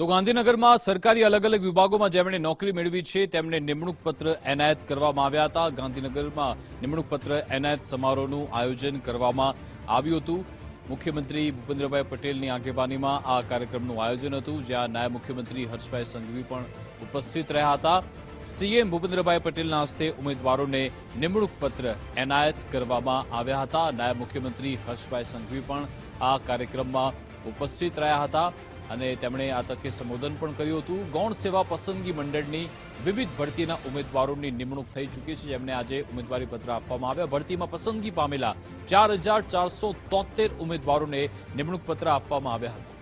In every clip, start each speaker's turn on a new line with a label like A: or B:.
A: તો ગાંધીનગરમાં સરકારી અલગ અલગ વિભાગોમાં જેમણે નોકરી મેળવી છે, તેમને નિમણૂક પત્ર એનાયત કરવામાં આવ્યા હતા. ગાંધીનગરમાં નિમણૂક પત્ર એનાયત સમારોહનું આયોજન કરવામાં આવ્યું હતું. મુખ્યમંત્રી ભૂપેન્દ્રભાઈ પટેલની આગેવાનીમાં આ કાર્યક્રમનું આયોજન હતું, જ્યાં નાયબ મુખ્યમંત્રી હર્ષભાઈ સંઘવી પણ ઉપસ્થિત રહ્યા હતા. સીએમ ભૂપેન્દ્રભાઈ પટેલના હસ્તે ઉમેદવારોને નિમણૂક પત્ર એનાયત કરવામાં આવ્યા હતા. નાયબ મુખ્યમંત્રી હર્ષભાઈ સંઘવી પણ આ કાર્યક્રમમાં ઉપસ્થિત રહ્યા હતા. અને તેમણે આ તકે સંબોધન પણ કર્યું હતું. ગૌણ સેવા પસંદગી મંડળની વિવિધ ભરતીના ઉમેદવારોની નિમણૂક થઈ ચૂકી છે. જેમને આજે ઉમેદવારી પત્ર આપવામાં આવ્યા. ભરતીમાં પસંદગી પામેલા ચાર હજાર ચારસો તોતેર ઉમેદવારોને નિમણૂક પત્ર આપવામાં આવ્યા હતા.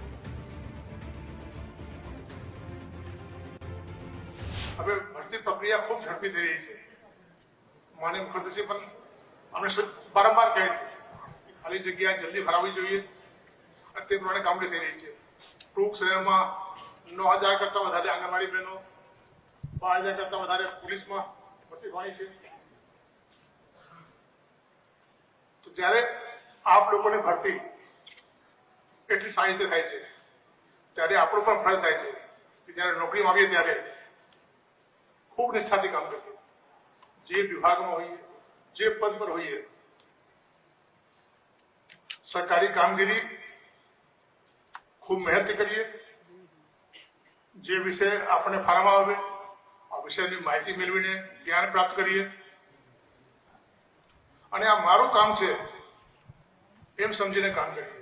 B: ભરતી જગ્યા જલ્દી ભરાવી જોઈએ. તે પ્રમાણે કામગીરી થઈ રહી છે. ટૂંક સમયમાં નવ હજાર કરતાં વધારે આંગણવાડી બહેનો, બાર હજાર કરતાં વધારે પોલીસમાં ભરતી થવાની છે. તો જ્યારે આપ લોકોની ભરતી એટલી સારી રીતે થાય છે, ત્યારે આપણો પણ ફરજ થાય છે કે જ્યારે નોકરીમાં આવીએ ત્યારે ખૂબ નિષ્ઠાથી કામ કરીએ. જે વિભાગમાં હોઈએ, જે પદ પર હોઈએ, સરકારી કામગીરી ખૂબ મહેનત કરીએ. જે વિષય આપણને ફાળવવામાં આવે, આ વિષયની માહિતી મેળવીને જ્ઞાન પ્રાપ્ત કરીએ. અને આ મારું કામ છે એમ સમજીને કામ કરીએ.